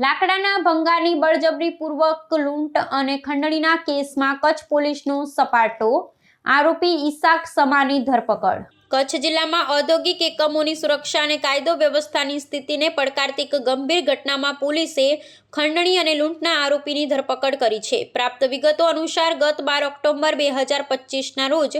લાકડાના ભંગારની બળજબરીપૂર્વક લૂંટ અને ખંડણીના કેસમાં કચ્છ પોલીસનો સપાટો આરોપી ઈસાક સમાની ધરપકડ. કચ્છ જિલ્લામાં ઔદ્યોગિક એકમોની સુરક્ષા અને કાયદો વ્યવસ્થાની સ્થિતિને પડકારતી એક ગંભીર ઘટનામાં પોલીસે ખંડણી અને લૂંટના આરોપીની ધરપકડ કરી છે. પ્રાપ્ત વિગતો અનુસાર ગત બાર ઓક્ટોબર બે હજાર પચીસના રોજ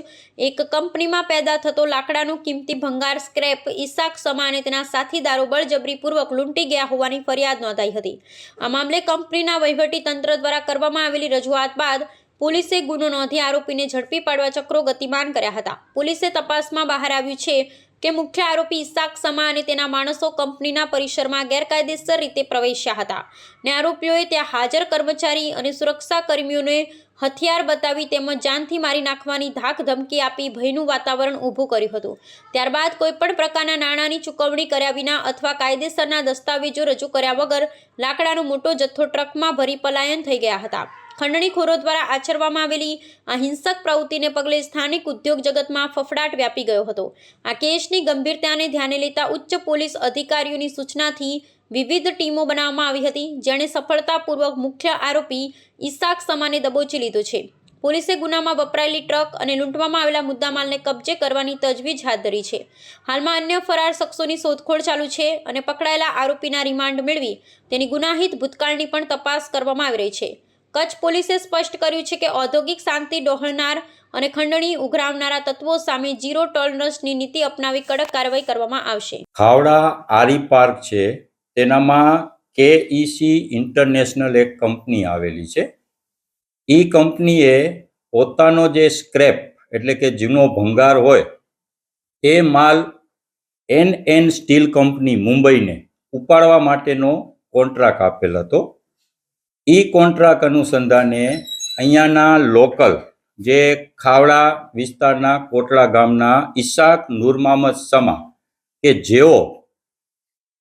એક કંપનીમાં પેદા થતો લાકડાનું કિંમતી ભંગાર સ્ક્રેપ ઈસાક સમા અને તેના સાથીદારો બળજબરીપૂર્વક લૂંટી ગયા હોવાની ફરિયાદ નોંધાઈ હતી. આ મામલે કંપનીના વહીવટી તંત્ર દ્વારા કરવામાં આવેલી રજૂઆત બાદ પોલીસે ગુનો નોંધી આરોપીને ઝડપી પાડવા ચક્રો ગતિમાન કર્યા હતા. પોલીસે તપાસમાં બહાર આવ્યું છે કે મુખ્ય આરોપી ઇસાક સમા અને તેના માણસો કંપનીના પરિસરમાં ગેરકાયદેસર રીતે પ્રવેશ્યા હતા ને આરોપીઓએ ત્યાં હાજર કર્મચારી અને સુરક્ષા કર્મીઓને હથિયાર બતાવી તેમજ જાનથી મારી નાખવાની ધાક ધમકી આપી ભયનું વાતાવરણ ઊભું કર્યું હતું. ત્યારબાદ કોઈપણ પ્રકારના નાણાંની ચૂકવણી કર્યા વિના અથવા કાયદેસરના દસ્તાવેજો રજૂ કર્યા વગર લાકડાનો મોટો જથ્થો ટ્રકમાં ભરી પલાયન થઈ ગયા હતા. ખંડણીખોરો દ્વારા આચરવામાં આવેલી આ હિંસક પ્રવૃત્તિને પગલે સ્થાનિક ઉદ્યોગ જગતમાં ફફડાટ વ્યાપી ગયો હતો. આ કેસની ગંભીરતાને ધ્યાને લેતા ઉચ્ચ પોલીસ અધિકારીઓની સૂચનાથી વિવિધ ટીમો બનાવવામાં આવી હતી. જેણે સફળતાપૂર્વક મુખ્ય આરોપી ઈસાક સમાને દબોચી લીધો છે. પોલીસે ગુનામાં વપરાયેલી ટ્રક અને લૂંટવામાં આવેલા મુદ્દામાલને કબજે કરવાની તજવીજ હાથ ધરી છે. હાલમાં અન્ય ફરાર શખ્સોની શોધખોળ ચાલુ છે અને પકડાયેલા આરોપીના રિમાન્ડ મેળવી તેની ગુનાહિત ભૂતકાળની પણ તપાસ કરવામાં આવી રહી છે. કચ્છ પોલીસે સ્પષ્ટ કર્યું છે કે ઔદ્યોગિક શાંતિ ડહોળનાર અને ખંડણી ઉઘરાવનારા તત્વો સામે ઝીરો ટોલરન્સની નીતિ અપનાવી કડક કાર્યવાહી કરવામાં આવશે. ખાવડા આરી પાર્ક છે. તેનામાં કેઈસી ઇન્ટરનેશનલ એક કંપની આવેલી છે. એ કંપનીએ પોતાનો જે સ્ક્રેપ, એટલે કે જૂનો ભંગાર હોય, એ માલ એન એન સ્ટીલ કંપની મુંબઈને ઉપાડવા માટેનો કોન્ટ્રાક્ટ આપેલ હતો. એ કોન્ટ્રાક્ટ અનુસંધાને અહીંયાના લોકલ જે ખાવડા વિસ્તારના કોટડા ગામના ઈશાક નુરમામદ સમા કે જેઓ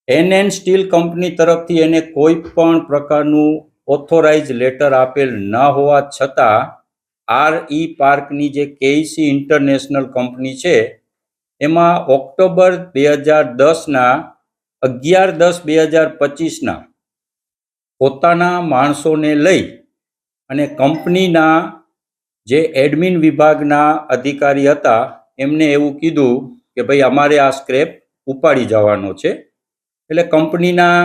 એન એન સ્ટીલ કંપની તરફથી એને કોઈ પણ પ્રકારનું ઓથોરાઇઝ લેટર આપેલ ન હોવા છતાં આર ઈ પાર્કની જે કેઈસી ઇન્ટરનેશનલ કંપની છે, એમાં ઓક્ટોબર બે હજાર દસના અગિયાર દસ બે હજાર પચીસના પોતાના માણસોને લઈ અને કંપનીના જે એડમિન વિભાગના અધિકારી હતા, એમને એવું કીધું કે ભાઈ અમારે આ સ્ક્રેપ ઉપાડી જવાનો છે. એટલે કંપનીના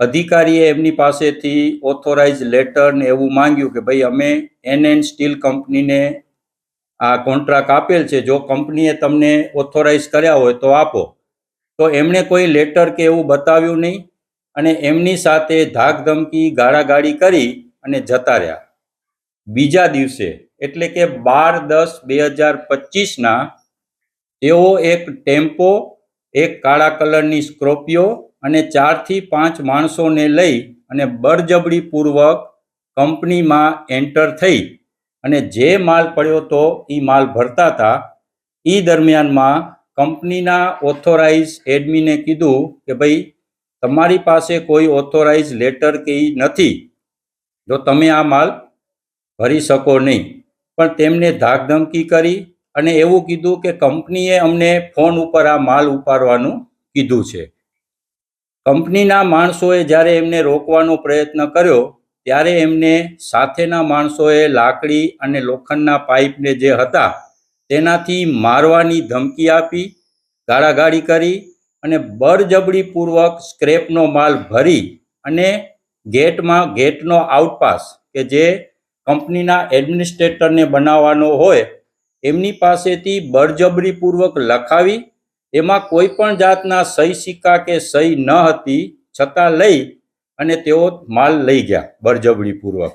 અધિકારીએ એમની પાસેથી ઓથોરાઇઝ લેટર ને એવું માંગ્યું કે ભાઈ અમે એન એન સ્ટીલ કંપનીને આ કોન્ટ્રાક્ટ આપેલ છે, જો કંપનીએ તમને ઓથોરાઇઝ કર્યા હોય તો આપો. તો એમણે કોઈ લેટર કે એવું બતાવ્યું નહીં? અને એમની સાથે ધાકધમકી ગાળાગાળી કરી અને જતા રહ્યા. બીજા દિવસે, એટલે કે બાર દસ બે હજાર પચીસના, તેઓ એક ટેમ્પો, એક કાળા કલરની સ્કોર્પિયો અને ચારથી પાંચ માણસોને લઈ અને બળજબડીપૂર્વક કંપનીમાં એન્ટર થઈ અને જે માલ પડ્યો તો એ માલ ભરતા હતા. એ દરમિયાનમાં કંપનીના ઓથોરાઇઝ એડમીને કીધું કે ભાઈ તમારી પાસે કોઈ ઓથોરાઇઝ લેટર કે નથી, જો તમે આ માલ ભરી શકો નહીં. પણ તેમને ધાકધમકી કરી અને એવું કીધું કે કંપનીએ અમને ફોન ઉપર આ માલ ઉપાડવાનું કીધું છે. કંપનીના માણસોએ જ્યારે એમને રોકવાનો પ્રયત્ન કર્યો, ત્યારે એમને સાથેના માણસોએ લાકડી અને લોખંડના પાઇપને જે હતા, તેનાથી મારવાની ધમકી આપી, ગાળાગાળી કરી અને બળજબરીપૂર્વક સ્ક્રેપનો માલ ભરી અને ગેટમાં ગેટનો આઉટપાસ કે જે કંપનીના એડમિનિસ્ટ્રેટરને બનાવવાનો હોય, એમની પાસેથી બળજબરીપૂર્વક લખાવી, એમાં કોઈ પણ જાતના સહી સિક્કા કે સહી ન હતી, છતાં લઈ અને તેઓ માલ લઈ ગયા બળજબરીપૂર્વક.